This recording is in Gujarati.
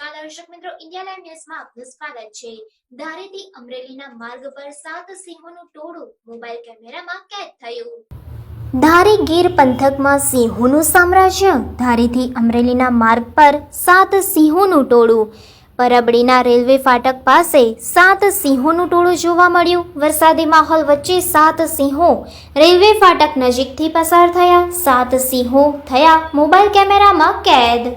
દર્શક મિત્રો ઇન્ડિયા લાઈવ ન્યૂઝમાં આપનું સ્વાગત છે. ધારેથી અમરેલીના માર્ગ પર સાત સિંહોનું ટોળું મોબાઈલ કેમેરામાં કેદ થયું. ધારી ગીર પંથકમાં સિંહોનું સામ્રાજ્ય, ધારીથી અમરેલીના માર્ગ પર સાત સિંહોનું ટોળું. પરબડીના રેલવે ફાટક પાસે સાત સિંહોનું ટોળું જોવા મળ્યું. વરસાદી માહોલ વચ્ચે સાત સિંહો રેલવે ફાટક નજીકથી પસાર થયા. સાત સિંહો થયા મોબાઈલ કેમેરામાં કેદ.